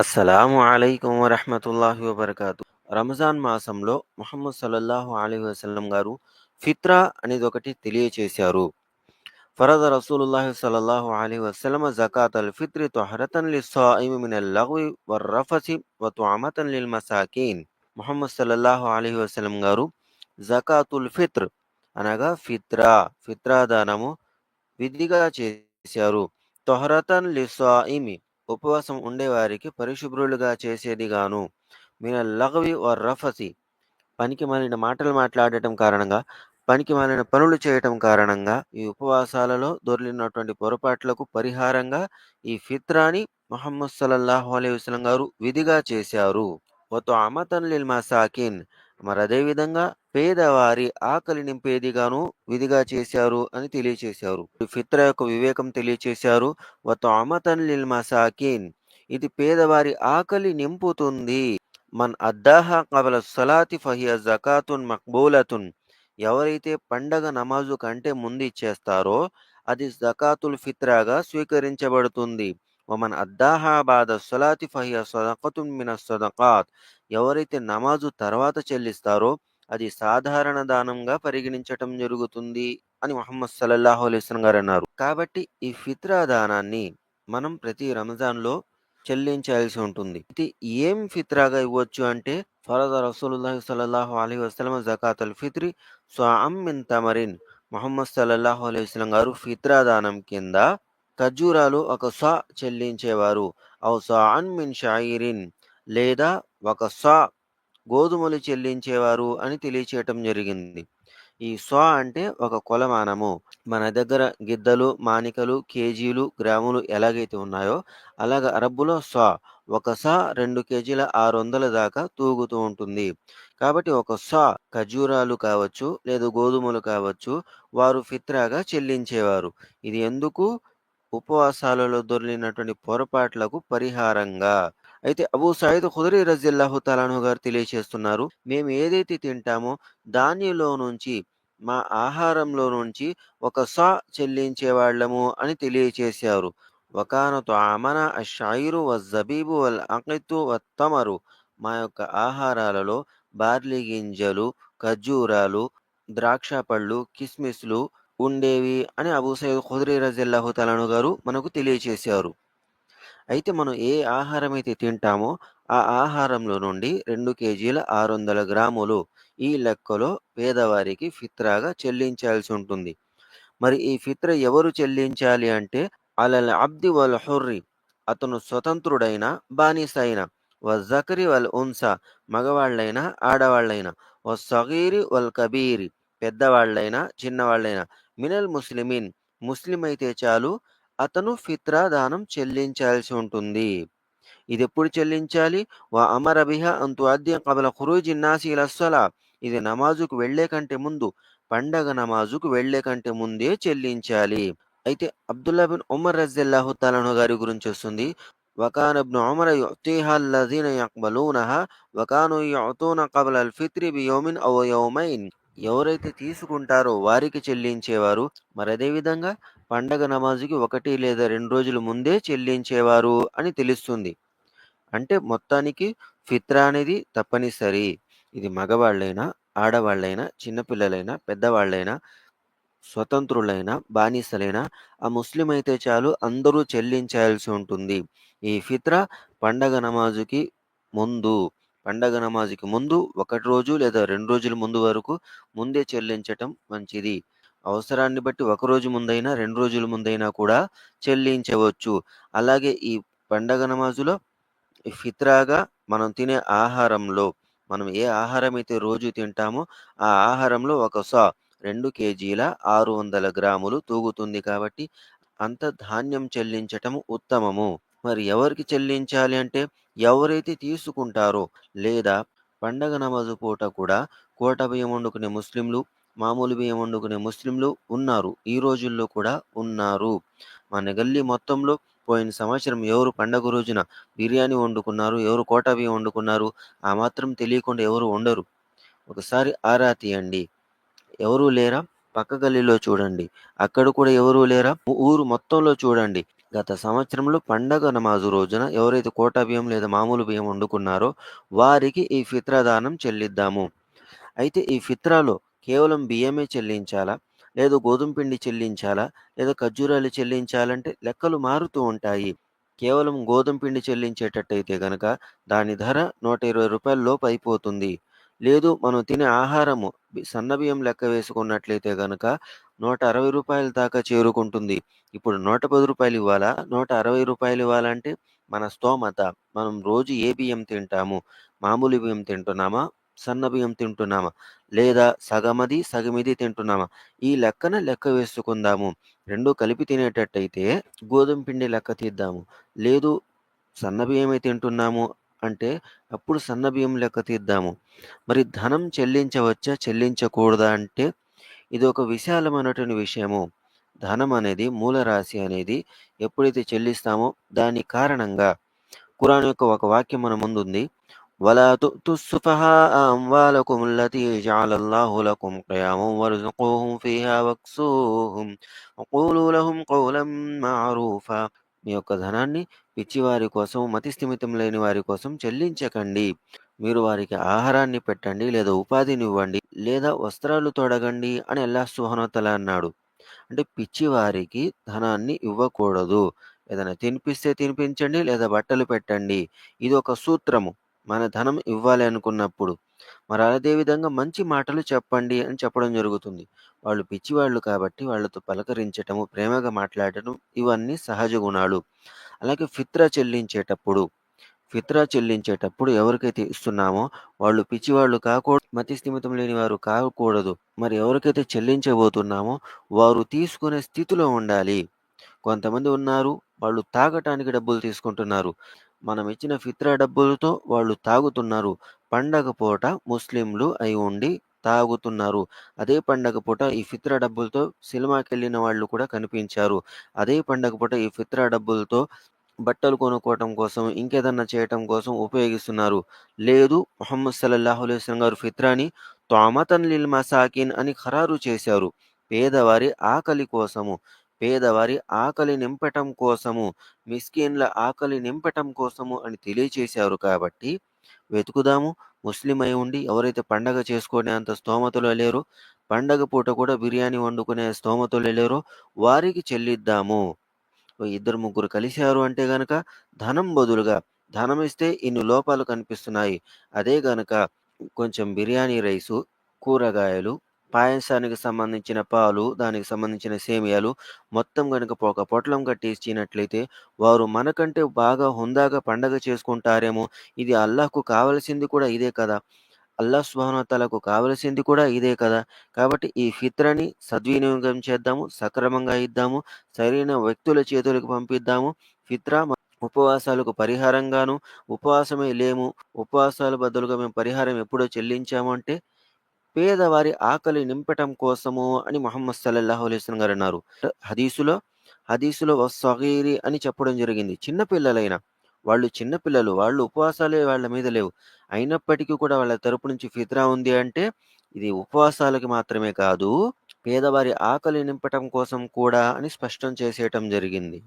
అస్సలాము అయికం వరహమతుల్లాహి వబర్కాతు. రమజాన్ మాసంలో ముహమ్మద్ సల్లల్లాహు అలీ వసలం గారు ఫిత్రా అనేది ఒకటి తెలియచేశారు. ఫరద రసూలుల్లాహి సల్లల్లాహు అలీ వసలం జకాత్ అల్ ఫిత్రి తొహరతన్ లిస్సాయిమి మినల్ లగ్వి వర్-రఫసి వ తుఅమతన్ లిల్ మసాకీన్. ముహమ్మద్ సల్లల్లాహు అలీ వసలం గారు జకాతుల్ ఫిత్ర్ అనగా ఫిత్రా ఫిత్రా దానము విధిగా చేశారు. తొహరతన్ లిస్సాయిమి ఉపవాసం ఉండేవారికి పరిశుభ్రులుగా చేసేది గాను మినల్ లఘవి వర్ రఫసి పనికి మాలిన మాటలు మాట్లాడటం కారణంగా పనికి మాలిన పనులు చేయటం కారణంగా ఈ ఉపవాసాలలో దొరిలినటువంటి పొరపాట్లకు పరిహారంగా ఈ ఫిత్రాని మొహమ్మద్ సల్లల్లాహు అలైహి వసలం గారు విధిగా చేశారు. వతో అమతన్ లిల్ మసాకిన్ మరి అదేవిధంగా పేదవారి ఆకలి నింపేదిగాను విధిగా చేశారు అని తెలియచేశారు. ఈ ఫిత్ర యొక్క వివేకం తెలియచేశారు. వతో లిల్ మసాకిన్ ఇది పేదవారి ఆకలి నింపుతుంది. మన్ అద్దాహ కబల సలాతి ఫహియ జకాతున్ మక్బూలతున్ ఎవరైతే పండగ నమాజు కంటే ముందు ఇచ్చేస్తారో అది జకాతుల్ ఫిత్రాగా స్వీకరించబడుతుంది. వమన్ అద్దాహా బాద సలాతి ఫహియ సదకతున్ మిన సదకాత్ ఎవరైతే నమాజు తర్వాత చెల్లిస్తారో అది సాధారణ దానంగా పరిగణించటం జరుగుతుంది అని మొహమ్మద్ సల్లల్లాహు అలైస్లం గారు అన్నారు. కాబట్టి ఈ ఫిత్రా దానాన్ని మనం ప్రతి రంజాన్లో చెల్లించాల్సి ఉంటుంది. ఇది ఏం ఫిత్రాగా ఇవ్వచ్చు అంటే ఫరద రసూలుల్లాహి సల్లల్లాహు అలైహి వసలం జకాత్ అల్ ఫిత్రి స్వామ్ మిన్ తమరిన్. మొహమ్మద్ సల్లల్లాహు అలైహి వసలం గారు ఫిత్రా దానం కింద ఖర్జూరాలు ఒక సా చెల్లించేవారు. ఔ సాన్ మిన్ షాయిరిన్. లేదా ఒక సా గోధుమలు చెల్లించేవారు అని తెలియచేయటం జరిగింది. ఈ స్వ అంటే ఒక కొలమానము. మన దగ్గర గిద్దలు మానికలు కేజీలు గ్రాములు ఎలాగైతే ఉన్నాయో అలాగ అరబ్బులో స్వ ఒక సా రెండు కేజీల ఆరు వందల దాకా తూగుతూ ఉంటుంది. కాబట్టి ఒక సా ఖజూరాలు కావచ్చు లేదా గోధుమలు కావచ్చు వారు ఫిత్రాగా చెల్లించేవారు. ఇది ఎందుకు? ఉపవాసాలలో దొరికినటువంటి పొరపాట్లకు పరిహారంగా. అయితే అబూ సయీద్ ఖుదరి రజిల్లాహు తాలాను గారు తెలియచేస్తున్నారు మేము ఏదైతే తింటామో దానిలో నుంచి మా ఆహారంలో నుంచి ఒక సా చెల్లించే వాళ్ళము అని తెలియచేశారు. వకానతో ఆమన అషాయిరు వ జబీబు వల్ అకితు వత్తమరు మా యొక్క ఆహారాలలో బార్లీ గింజలు ఖర్జూరాలు ద్రాక్ష పళ్ళు కిస్మిస్లు ఉండేవి అని అబూ సయ్యద్ ఖుదరి రజిల్లాహు తాలాను గారు మనకు తెలియచేశారు. అయితే మనం ఏ ఆహారం అయితే తింటామో ఆ ఆహారంలో నుండి రెండు కేజీల ఆరు వందల గ్రాములు ఈ లెక్కలో పేదవారికి ఫిత్రాగా చెల్లించాల్సి ఉంటుంది. మరి ఈ ఫిత్ర ఎవరు చెల్లించాలి అంటే అలల్ అబ్ది వల్ హుర్రి అతను స్వతంత్రుడైన బానిస అయిన వ జకరి వల్ ఉన్స మగవాళ్ళైనా ఆడవాళ్ళైనా ఓ సగీరి వల్ కబీరి పెద్దవాళ్ళైనా చిన్నవాళ్ళైనా మినల్ ముస్లిమిన్ ముస్లిం అయితే చాలు అతను ఫిత్రా దానం చెల్లించాల్సి ఉంటుంది. ఇది ఎప్పుడు చెల్లించాలి? వా అమర బిహ అంతుఅద్య కబల ఖురూజి నాసి ఇలస్సలా ఇది నమాజుకు వెళ్ళే కంటే ముందు పండగ నమాజుకు వెళ్ళే కంటే ముందే చెల్లించాలి. అయితే అబ్దుల్లా బిన్ ఉమర్ రజల్లాహు తాలను గారి గురించి వస్తుంది. వకాన్ ఇబ్ను ఉమర్ యుతీహా అల్లజీన యక్బలూనహ వకాను యుతూన కబల అల్ ఫిత్రి బియోమిన్ అవ యౌమైన్. ఎవరైతే తీసుకుంటారో వారికి చెల్లించేవారు మరి అదేవిధంగా పండగ నమాజుకి ఒకటి లేదా రెండు రోజుల ముందే చెల్లించేవారు అని తెలుస్తుంది. అంటే మొత్తానికి ఫిత్రా అనేది తప్పనిసరి. ఇది మగవాళ్ళైనా ఆడవాళ్ళైనా చిన్నపిల్లలైనా పెద్దవాళ్ళైనా స్వతంత్రులైన బానిసలైన ఆ ముస్లిం అయితే చాలు అందరూ చెల్లించాల్సి ఉంటుంది. ఈ ఫిత్రా పండగ నమాజుకి ముందు పండగ నమాజుకి ముందు ఒకటి రోజు లేదా రెండు రోజుల ముందు వరకు ముందే చెల్లించటం మంచిది. అవసరాన్ని బట్టి ఒక రోజు ముందైనా రెండు రోజుల ముందైనా కూడా చెల్లించవచ్చు. అలాగే ఈ పండగ నమాజులో ఫిత్రాగా మనం తినే ఆహారంలో మనం ఏ ఆహారం అయితే రోజు తింటామో ఆ ఆహారంలో ఒక సా రెండు కేజీల ఆరు వందల గ్రాములు తూగుతుంది కాబట్టి అంత ధాన్యం చెల్లించటం ఉత్తమము. మరి ఎవరికి చెల్లించాలి అంటే ఎవరైతే తీసుకుంటారో లేదా పండగ నమాజు పూట కూడా కోట బియ్యం వండుకునే ముస్లింలు మామూలు బియ్యం వండుకునే ముస్లింలు ఉన్నారు. ఈ రోజుల్లో కూడా ఉన్నారు. మన గల్లీ మొత్తంలో పోయిన సంవత్సరం ఎవరు పండగ రోజున బిర్యానీ వండుకున్నారు ఎవరు కోట బియ్యం వండుకున్నారు ఆ మాత్రం తెలియకుండా ఎవరు వండరు. ఒకసారి ఆరా తీయండి. ఎవరూ లేరా? పక్క గల్లీలో చూడండి. అక్కడ కూడా ఎవరూ లేరా? ఊరు మొత్తంలో చూడండి. గత సంవత్సరంలో పండగ నమాజు రోజున ఎవరైతే కోటా బియ్యం లేదా మామూలు బియ్యం వండుకున్నారో వారికి ఈ ఫిత్రా దానం చెల్లిద్దాము. అయితే ఈ ఫిత్రాలో కేవలం బియ్యమే చెల్లించాలా? లేదు గోధుమ పిండి చెల్లించాలా? లేదా ఖర్జూరాలు చెల్లించాలంటే లెక్కలు మారుతూ ఉంటాయి. కేవలం గోధుమ పిండి చెల్లించేటట్టయితే గనక దాని ధర నూట ఇరవై రూపాయల లోపు అయిపోతుంది. లేదు మనం తినే ఆహారము సన్నబియ్యం సన్న బియ్యం లెక్క వేసుకున్నట్లయితే గనక నూట అరవై రూపాయల దాకా చేరుకుంటుంది. ఇప్పుడు నూట పది రూపాయలు ఇవ్వాలా? నూట అరవై రూపాయలు ఇవ్వాలంటే మన స్తోమత. మనం రోజు ఏ బియ్యం తింటాము? మామూలు బియ్యం తింటున్నామా? సన్న బియ్యం తింటున్నామా? లేదా సగమది సగమిది తింటున్నామా? ఈ లెక్కన లెక్క వేసుకుందాము. రెండు కలిపి తినేటట్టయితే గోధుమ పిండి లెక్క తీద్దాము. లేదు సన్న బియ్యమే తింటున్నాము అంటే అప్పుడు సన్న బియ్యం లెక్క తీద్దాము. మరి ధనం చెల్లించవచ్చా? చెల్లించకూడదా అంటే ఇది ఒక విశాలమైనటువంటి విషయము. ధనం అనేది మూలరాశి అనేది ఎప్పుడైతే చెల్లిస్తామో దాని కారణంగా. కురాన్ యొక్క ఒక వాక్యం మన ముందుంది. ولا تؤتوا السفهاء أموالكم التي جعل الله لكم قياما وارزقوهم فيها واكسوهم وقولوا لهم కౌలం معروفا. మీ యొక్క ధనాన్ని పిచ్చివారి కోసం మతి స్థిమితం లేని వారి కోసం చెల్లించకండి. మీరు వారికి ఆహారాన్ని పెట్టండి లేదా ఉపాధిని ఇవ్వండి లేదా వస్త్రాలు తొడగండి అని అల్లాహ్ సుబ్హానహు అన్నాడు. అంటే పిచ్చివారికి ధనాన్ని ఇవ్వకూడదు. ఏదైనా తినిపిస్తే తినిపించండి లేదా బట్టలు పెట్టండి. ఇది ఒక సూత్రము. మన ధనం ఇవ్వాలి అనుకున్నప్పుడు మరి అదే విధంగా మంచి మాటలు చెప్పండి అని చెప్పడం జరుగుతుంది. వాళ్ళు పిచ్చివాళ్ళు కాబట్టి వాళ్ళతో పలకరించటము ప్రేమగా మాట్లాడటం ఇవన్నీ సహజ గుణాలు. అలాగే ఫిత్రా చెల్లించేటప్పుడు ఫిత్రా చెల్లించేటప్పుడు ఎవరికైతే ఇస్తున్నామో వాళ్ళు పిచ్చివాళ్ళు కాకూడదు మతి స్థిమితం లేని వారు కాకూడదు. మరి ఎవరికైతే చెల్లించబోతున్నామో వారు తీసుకునే స్థితిలో ఉండాలి. కొంతమంది ఉన్నారు వాళ్ళు తాగటానికి డబ్బులు తీసుకుంటున్నారు. మనం ఇచ్చిన ఫిత్రా డబ్బులతో వాళ్ళు తాగుతున్నారు. పండగ పూట ముస్లింలు అయి ఉండి తాగుతున్నారు. అదే పండగ పూట ఈ ఫిత్రా డబ్బులతో సినిమాకి వెళ్ళిన వాళ్ళు కూడా కనిపించారు. అదే పండగ పూట ఈ ఫిత్రా డబ్బులతో బట్టలు కొనుక్కోవటం కోసం ఇంకేదన్నా చేయటం కోసం ఉపయోగిస్తున్నారు. లేదు మొహమ్మద్ సల్లల్లాహు అలైహి గారు ఫిత్రాని తోమతన్ లిల్ మసాకిన్ అని ఖరారు చేశారు. పేదవారి ఆకలి కోసము. పేదవారి ఆకలి నింపటం కోసము మిస్కిన్ల ఆకలి నింపటం కోసము అని తెలియచేశారు కాబట్టి వెతుకుదాము. ముస్లిం అయి ఉండి ఎవరైతే పండగ చేసుకునే అంత స్తోమతులు లేరు పండగ పూట కూడా బిర్యానీ వండుకునే స్తోమతులు లేరో వారికి చెల్లిద్దాము. ఇద్దరు ముగ్గురు కలిశారు అంటే గనక ధనం బదులుగా ధనం ఇస్తే ఇన్ని లోపాలు కనిపిస్తున్నాయి. అదే గనక కొంచెం బిర్యానీ రైసు కూరగాయలు పాయసానికి సంబంధించిన పాలు దానికి సంబంధించిన సేమియాలు మొత్తం కనుక ఒక పొట్లం కట్టి ఇచ్చినట్లయితే వారు మనకంటే బాగా హుందాగా పండగ చేసుకుంటారేమో. ఇది అల్లాహ్కు కావలసింది కూడా ఇదే కదా. అల్లాహ్ సుబ్హానహు కావలసింది కూడా ఇదే కదా. కాబట్టి ఈ ఫిత్రని సద్వినియోగం చేద్దాము సక్రమంగా ఇద్దాము సరైన వ్యక్తుల చేతులకు పంపిద్దాము. ఫిత్ర ఉపవాసాలకు పరిహారంగాను ఉపవాసమే లేము. ఉపవాసాల బదులుగా మేము పరిహారం ఎప్పుడో చెల్లించామంటే పేదవారి ఆకలి నింపటం కోసము అని మొహమ్మద్ సల్లల్లాహు అలైస్లం గారు అన్నారు. హదీసులో హదీసులో సగీరి అని చెప్పడం జరిగింది. చిన్నపిల్లలైన వాళ్ళు చిన్నపిల్లలు వాళ్ళు ఉపవాసాలే వాళ్ళ మీద లేవు. అయినప్పటికీ కూడా వాళ్ళ తరపు నుంచి ఫిత్రా ఉంది అంటే ఇది ఉపవాసాలకి మాత్రమే కాదు పేదవారి ఆకలి నింపటం కోసం కూడా అని స్పష్టం చేసేయటం జరిగింది.